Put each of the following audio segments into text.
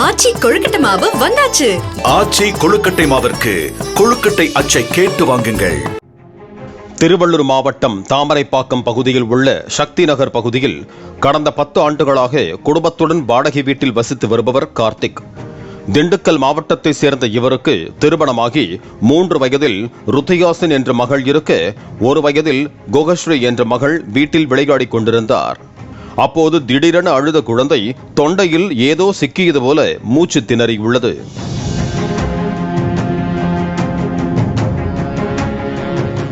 ஆச்சி கொழுக்கட்டை மாவு வந்தாச்சு. ஆச்சி கொழுக்கட்டை மாவிற்கு கொழுக்கட்டை அச்சை கேட்டு வாங்குங்கள். திருவள்ளூர் மாவட்டம் தாமரைப்பாக்கம் பகுதியில் உள்ள சக்தி நகர் பகுதியில் கடந்த பத்து ஆண்டுகளாக குடும்பத்துடன் வாடகை வீட்டில் வசித்து வருபவர் கார்த்திக். திண்டுக்கல் மாவட்டத்தைச் சேர்ந்த இவருக்கு திருமணமாகி மூன்று வயதில் ருத்தியாசன் என்ற மகள் இருக்க ஒரு வயதில் குகஸ்ரீ என்ற மகள் வீட்டில் விளையாடிக் கொண்டிருந்தார். அப்போது திடீரென அழுத குழந்தை தொண்டையில் ஏதோ சிக்கியது போல மூச்சு திணறி உள்ளது.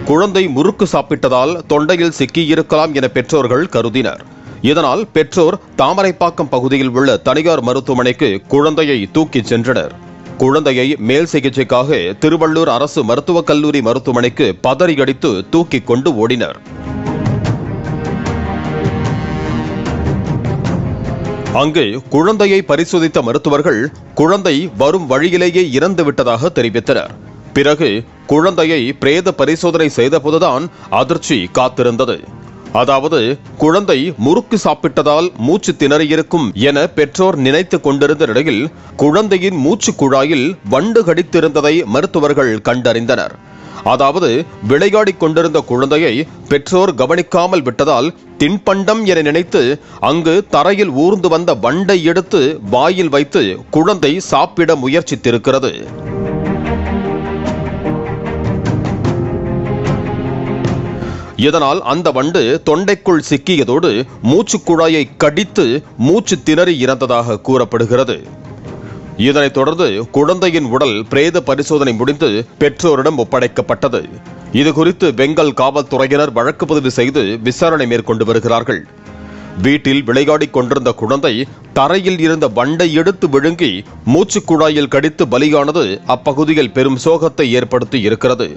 குழந்தை முறுக்கு சாப்பிட்டதால் தொண்டையில் சிக்கியிருக்கலாம் என பெற்றோர்கள் கருதினர். இதனால் பெற்றோர் தாமரைப்பாக்கம் பகுதியில் உள்ள தனியார் மருத்துவமனைக்கு குழந்தையை தூக்கிச் சென்றனர். குழந்தையை மேல் சிகிச்சைக்காக திருவள்ளூர் அரசு மருத்துவக் கல்லூரி மருத்துவமனைக்கு பதறியடித்து தூக்கிக் கொண்டு ஓடினர். அங்கு குழந்தையை பரிசோதித்த மருத்துவர்கள் குழந்தை வரும் வழியிலேயே இறந்து விட்டதாக தெரிவித்தனர். பிறகு குழந்தையை பிரேத பரிசோதனை செய்தபோதுதான் அதிர்ச்சி காத்திருந்தது. அதாவது குழந்தை முறுக்கு சாப்பிட்டதால் மூச்சு திணறியிருக்கும் என பெற்றோர் நினைத்துக் கொண்டிருந்த நிலையில் குழந்தையின் மூச்சு குழாயில் வண்டு கடித்திருந்ததை மருத்துவர்கள் கண்டறிந்தனர். அதாவது விளையாடிக் கொண்டிருந்த குழந்தையை பெற்றோர் கவனிக்காமல் விட்டதால் தின்பண்டம் என நினைத்து அங்கு தரையில் ஊர்ந்து வந்த வண்டை எடுத்து வாயில் வைத்து குழந்தை சாப்பிட முயற்சித்திருக்கிறது. இதனால் அந்த வண்டு தொண்டைக்குள் சிக்கியதோடு மூச்சுக்குழாயை கடித்து மூச்சு திணறி இறந்ததாக கூறப்படுகிறது. இதனைத் தொடர்ந்து குழந்தையின் உடல் பிரேத பரிசோதனை முடிந்து பெற்றோரிடம் ஒப்படைக்கப்பட்டது. இதுகுறித்து பெங்கல் காவல்துறையினர் வழக்கு பதிவு செய்து விசாரணை மேற்கொண்டு வருகிறார்கள். வீட்டில் விளையாடிக் கொண்டிருந்த குழந்தை தரையில் இருந்த வண்டை எடுத்து விழுங்கி மூச்சுக்குழாயில் கடித்து பலியானது அப்பகுதியில் பெரும் சோகத்தை ஏற்படுத்தி இருக்கிறது.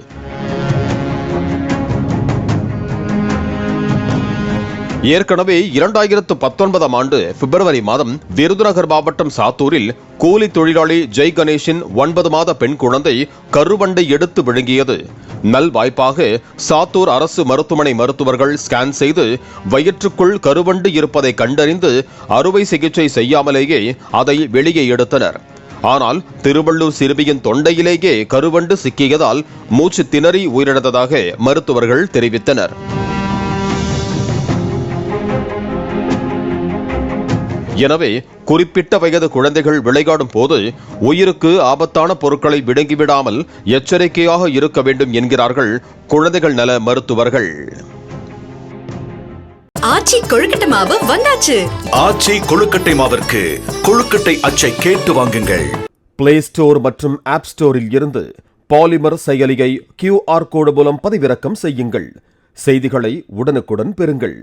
ஏற்கனவே இரண்டாயிரத்து பத்தொன்பதாம் ஆண்டு பிப்ரவரி மாதம் விருதுநகர் மாவட்டம் சாத்தூரில் கூலி தொழிலாளி ஜெய் கணேஷின் ஒன்பது மாத பெண் குழந்தை கருவண்டை எடுத்து விழுங்கியது. நல்வாய்ப்பாக சாத்தூர் அரசு மருத்துவமனை மருத்துவர்கள் ஸ்கேன் செய்து வயிற்றுக்குள் கருவண்டு இருப்பதை கண்டறிந்து அறுவை சிகிச்சை செய்யாமலேயே அதை வெளியே எடுத்தனர். ஆனால் திருவள்ளூர் சிறுமியின் தொண்டையிலேயே கருவண்டு சிக்கியதால் மூச்சு திணறி உயிரிழந்ததாக மருத்துவர்கள் தெரிவித்தனர். எனவே குறிப்பிட்ட வயது குழந்தைகள் விளையாடும் போது உயிருக்கு ஆபத்தான பொருட்களை விழுங்கிவிடாமல் எச்சரிக்கையாக இருக்க வேண்டும் என்கிறார்கள் குழந்தைகள் நல மருத்துவர்கள். ஆச்சி கொழுக்கட்டை மாவு வந்தாச்சு. ஆச்சி கொழுக்கட்டை மாவிற்கு கொழுக்கட்டை அச்சை கேட்டு வாங்குங்கள். பிளே ஸ்டோர் மற்றும் ஆப் ஸ்டோரில் இருந்து பாலிமர் செயலியை கியூஆர் கோடு மூலம் பதிவிறக்கம் செய்யுங்கள். செய்திகளை உடனுக்குடன் பெறுங்கள்.